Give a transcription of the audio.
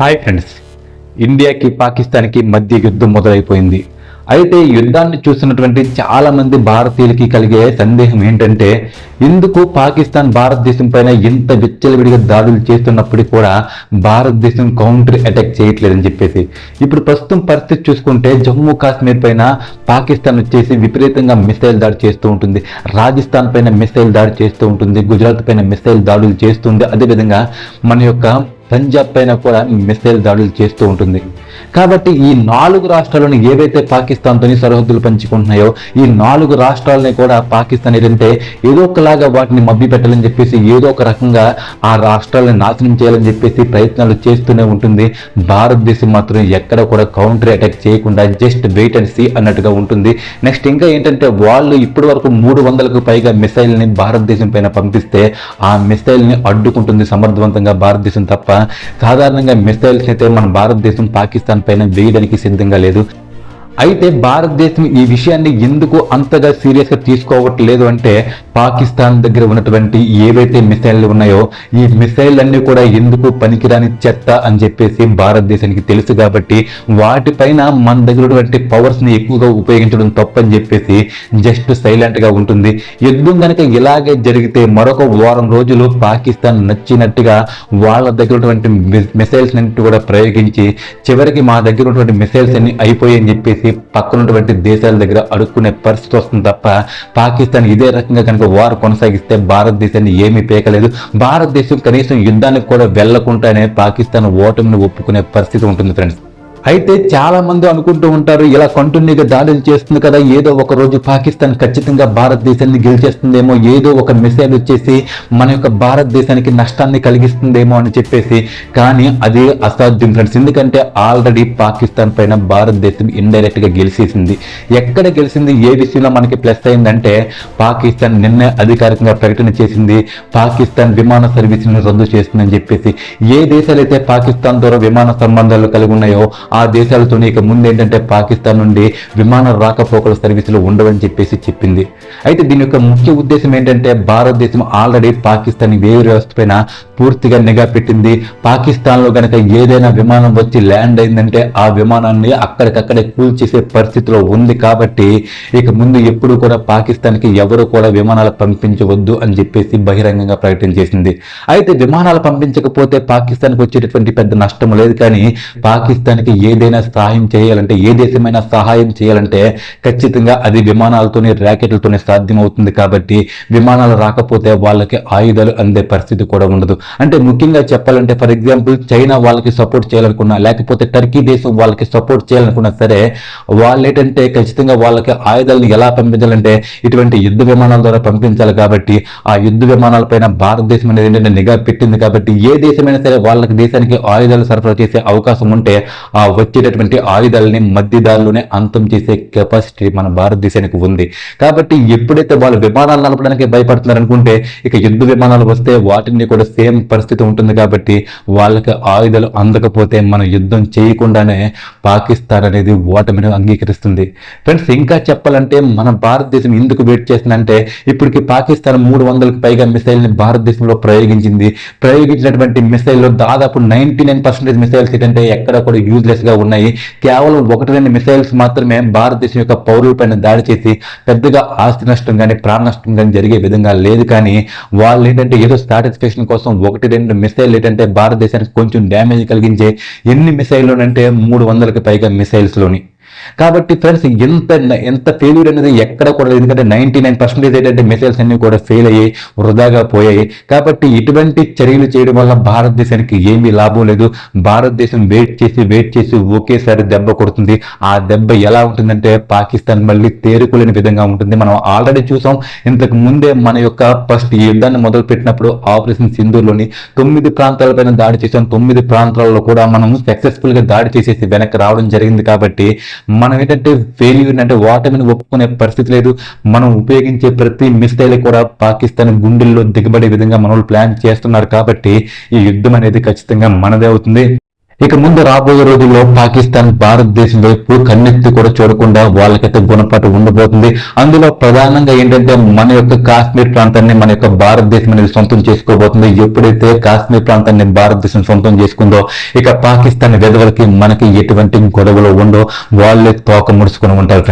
Hi friends. ఇండియాకి పాకిస్తాన్కి మధ్య యుద్ధం మొదలైపోయింది. అయితే యుద్ధాన్ని చూస్తున్నటువంటి చాలామంది భారతీయులకి కలిగే సందేహం ఏంటంటే ఎందుకు పాకిస్తాన్ భారతదేశం పైన ఇంత విచ్చలవిడిగా దాడులు చేస్తున్నప్పటికీ కూడా భారతదేశం కౌంటర్ అటాక్ చేయట్లేదని చెప్పేసి. ఇప్పుడు ప్రస్తుతం పరిస్థితి చూసుకుంటే జమ్మూ కాశ్మీర్ పైన పాకిస్తాన్ వచ్చేసి విపరీతంగా మిసైల్ దాడి చేస్తూ ఉంటుంది. రాజస్థాన్ పైన మిసైల్ దాడి చేస్తూ ఉంటుంది. గుజరాత్ పైన మిసైల్ దాడులు చేస్తుంది. అదేవిధంగా మన యొక్క పంజాబ్ పైన కూడా మిసైల్ దాడులు చేస్తూ ఉంటుంది. కాబట్టి ఈ నాలుగు రాష్ట్రాలను ఏవైతే పాకిస్తాన్తో సరిహద్దులు పంచుకుంటున్నాయో ఈ నాలుగు రాష్ట్రాలని కూడా పాకిస్తాన్ ఏదంటే ఏదో ఒకలాగా వాటిని మబ్బి పెట్టాలని చెప్పేసి ఏదో ఒక రకంగా ఆ రాష్ట్రాలను నాశనం చేయాలని చెప్పేసి ప్రయత్నాలు చేస్తూనే ఉంటుంది. భారతదేశం మాత్రం ఎక్కడ కూడా కౌంటర్ అటాక్ చేయకుండా జస్ట్ వెయిట్ అండ్ సీ అన్నట్టుగా ఉంటుంది. నెక్స్ట్ ఇంకా ఏంటంటే వాళ్ళు ఇప్పటి వరకు మూడు వందలకు పైగా మిసైల్ని భారతదేశం పైన పంపిస్తే ఆ మిసైల్ని అడ్డుకుంటుంది సమర్థవంతంగా భారతదేశం తప్ప సాధారణంగా మిసైల్స్ అయితే మన భారతదేశం పాకిస్తాన్ పైన వేయడానికి సిద్ధంగా లేదు. అయితే భారతదేశం ఈ విషయాన్ని ఎందుకు అంతగా సీరియస్గా తీసుకోవట్లేదు అంటే పాకిస్తాన్ దగ్గర ఉన్నటువంటి ఏవైతే మిసైల్లు ఉన్నాయో ఈ మిసైల్ అన్ని కూడా ఎందుకు పనికిరాని చెత్త అని చెప్పేసి భారతదేశానికి తెలుసు కాబట్టి వాటిపైన మన దగ్గర ఉన్నటువంటి పవర్స్ని ఎక్కువగా ఉపయోగించడం తప్పని చెప్పేసి జస్ట్ సైలెంట్గా ఉంటుంది. యుద్ధం కనుక ఇలాగే జరిగితే మరొక వారం రోజులు పాకిస్తాన్ నచ్చినట్టుగా వాళ్ళ దగ్గర ఉన్నటువంటి మిసైల్స్ అన్నింటి కూడా ప్రయోగించి చివరికి మా దగ్గర ఉన్నటువంటి మిసైల్స్ అన్ని అయిపోయాయని చెప్పేసి చేసి ఉన్నటువంటి దేశాల దగ్గర అడుక్కునే పరిస్థితి వస్తుంది తప్ప పాకిస్తాన్ ఇదే రకంగా కనుక వారు కొనసాగిస్తే భారతదేశాన్ని ఏమీ పేకలేదు. భారతదేశం కనీసం యుద్ధానికి కూడా వెళ్ళకుండానే పాకిస్తాన్ ఓటమిని ఒప్పుకునే పరిస్థితి ఉంటుంది ఫ్రెండ్స్. అయితే చాలా మంది అనుకుంటూ ఉంటారు ఇలా కంటిన్యూగా దాడులు చేస్తుంది కదా ఏదో ఒక రోజు పాకిస్తాన్ ఖచ్చితంగా భారతదేశాన్ని గెలిచేస్తుందేమో ఏదో ఒక మిసైల్ వచ్చేసి మన యొక్క భారతదేశానికి నష్టాన్ని కలిగిస్తుందేమో అని చెప్పేసి. కానీ అది అసాధ్యం ఫ్రెండ్స్ ఎందుకంటే ఆల్రెడీ పాకిస్తాన్ పైన భారతదేశం ఇండైరెక్ట్గా గెలిచేసింది. ఎక్కడ గెలిచింది ఏ విషయంలో మనకి ప్లస్ అయిందంటే పాకిస్తాన్ నిన్న అధికారికంగా ప్రకటన చేసింది పాకిస్తాన్ విమాన సర్వీసులను రద్దు చేస్తుందని చెప్పేసి. ఏ దేశాలైతే పాకిస్తాన్ ద్వారా విమాన సంబంధాలు కలిగి ఉన్నాయో ఆ దేశాలతోనే ఇక ముందు ఏంటంటే పాకిస్తాన్ నుండి విమాన రాకపోకల సర్వీసులు ఉండవని చెప్పేసి చెప్పింది. అయితే దీని యొక్క ముఖ్య ఉద్దేశం ఏంటంటే భారతదేశం ఆల్రెడీ పాకిస్తాన్ వేరు వ్యవస్థ పైన పూర్తిగా నిఘా పెట్టింది. పాకిస్తాన్లో గనక ఏదైనా విమానం వచ్చి ల్యాండ్ అయిందంటే ఆ విమానాన్ని అక్కడికక్కడే కూల్చేసే పరిస్థితిలో ఉంది కాబట్టి ఇక ముందు ఎప్పుడు కూడా పాకిస్తాన్కి ఎవరు కూడా విమానాలు పంపించవద్దు అని చెప్పేసి బహిరంగంగా ప్రకటన చేసింది. అయితే విమానాలు పంపించకపోతే పాకిస్తాన్కి వచ్చేటటువంటి పెద్ద నష్టం లేదు కానీ పాకిస్తాన్కి ఏదైనా సహాయం చేయాలంటే ఏ దేశమైనా సహాయం చేయాలంటే ఖచ్చితంగా అది విమానాలతోనే ర్యాకెట్లతోనే సాధ్యం అవుతుంది కాబట్టి విమానాలు రాకపోతే వాళ్ళకి ఆయుధాలు అందే పరిస్థితి కూడా ఉండదు. అంటే ముఖ్యంగా చెప్పాలంటే ఫర్ ఎగ్జాంపుల్ చైనా వాళ్ళకి సపోర్ట్ చేయాలనుకున్నా లేకపోతే టర్కీ దేశం వాళ్ళకి సపోర్ట్ చేయాలనుకున్నా సరే వాళ్ళు ఏంటంటే ఖచ్చితంగా వాళ్ళకి ఆయుధాలను ఎలా పంపించాలంటే ఇటువంటి యుద్ధ విమానాల ద్వారా పంపించాలి కాబట్టి ఆ యుద్ధ విమానాలపైన భారతదేశం అనేది ఏంటంటే నిఘా పెట్టింది కాబట్టి ఏ దేశమైనా సరే వాళ్ళకి దేశానికి ఆయుధాలు సరఫరా చేసే అవకాశం ఉంటే ఆ వచ్చేటటువంటి ఆయుధాలని మధ్యదారులోనే అంతం చేసే కెపాసిటీ మన భారతదేశానికి ఉంది. కాబట్టి ఎప్పుడైతే వాళ్ళు విమానాలు నడపడానికి భయపడుతున్నారు అనుకుంటే ఇక యుద్ధ విమానాలు వస్తే వాటిని కూడా సేమ్ పరిస్థితి ఉంటుంది కాబట్టి వాళ్ళకి ఆయుధాలు అందకపోతే మన యుద్ధం చేయకుండానే పాకిస్తాన్ అనేది ఓటమిని అంగీకరిస్తుంది. ఫ్రెండ్స్ ఇంకా చెప్పాలంటే మన భారతదేశం ఎందుకు వెయిట్ చేస్తుందంటే ఇప్పటికి పాకిస్తాన్ మూడు వందలకు పైగా మిసైల్ని భారతదేశంలో ప్రయోగించింది. ప్రయోగించినటువంటి మిసైల్లో దాదాపు నైన్టీ నైన్ పర్సెంటేజ్ మిసైల్స్ ఏంటంటే ఎక్కడ కూడా యూజ్లెస్ గా ఉన్నాయి. కేవలం ఒకటి రెండు మిసైల్స్ మాత్రమే భారతదేశం యొక్క పౌరులపైన దాడి చేసి పెద్దగా ఆస్తి నష్టం కానీ ప్రాణ నష్టం కానీ జరిగే విధంగా లేదు. కానీ వాళ్ళు ఏంటంటే ఏదో సాటిస్ఫాక్షన్ కోసం ఒకటి రెండు మిసైల్ ఏంటంటే భారతదేశానికి కొంచెం డ్యామేజ్ కలిగించే ఎన్ని మిసైల్ అంటే మూడు వందలకు పైగా మిసైల్స్లోని కాబట్టి ఫ్రెండ్స్ ఎంత ఎంత ఫెయిల్యూర్ అనేది ఎక్కడ కూడా లేదు. ఎందుకంటే నైన్టీ నైన్ పర్సెంటేజ్ ఏంటంటే మిసైల్స్ అన్ని కూడా ఫెయిల్ అయ్యాయి వృధాగా పోయాయి. కాబట్టి ఇటువంటి చర్యలు చేయడం వల్ల భారతదేశానికి ఏమీ లాభం లేదు. భారతదేశం వెయిట్ చేసి వెయిట్ చేసి ఒకేసారి దెబ్బ కొడుతుంది. ఆ దెబ్బ ఎలా ఉంటుందంటే పాకిస్తాన్ మళ్ళీ తేరుకోలేని విధంగా ఉంటుంది. మనం ఆల్రెడీ చూసాం. ఇంతకు ముందే మన యొక్క ఫస్ట్ ఈ యుద్ధాన్ని మొదలు పెట్టినప్పుడు ఆపరేషన్ సింధూర్లోని తొమ్మిది ప్రాంతాలపైన దాడి చేసాం తొమ్మిది ప్రాంతాలలో కూడా మనం సక్సెస్ఫుల్గా దాడి చేసేసి వెనక్కి రావడం జరిగింది కాబట్టి మనం ఏంటంటే ఫెయిల్యూర్ అంటే ఓటమిని ఒప్పుకునే పరిస్థితి లేదు. మనం ఉపయోగించే ప్రతి మిసైల్ కూడా పాకిస్తాన్ గుండెల్లో దిగబడే విధంగా మన ప్లాన్ చేస్తున్నారు కాబట్టి ఈ యుద్ధం అనేది ఖచ్చితంగా మనదే అవుతుంది. ఇక ముందు రాబోయే రోజుల్లో పాకిస్తాన్ భారతదేశం వైపు కన్నెత్తి కూడా చూడకుండా వాళ్ళకైతే గుణపాటు ఉండబోతుంది. అందులో ప్రధానంగా ఏంటంటే మన యొక్క కాశ్మీర్ ప్రాంతాన్ని మన యొక్క భారతదేశం అనేది సొంతం చేసుకోబోతుంది. ఎప్పుడైతే కాశ్మీర్ ప్రాంతాన్ని భారతదేశం సొంతం చేసుకుందో ఇక పాకిస్తాన్ విధవలకి మనకి ఎటువంటి గొడవలు ఉండో వాళ్ళే తోక ముడుచుకొని ఉంటారు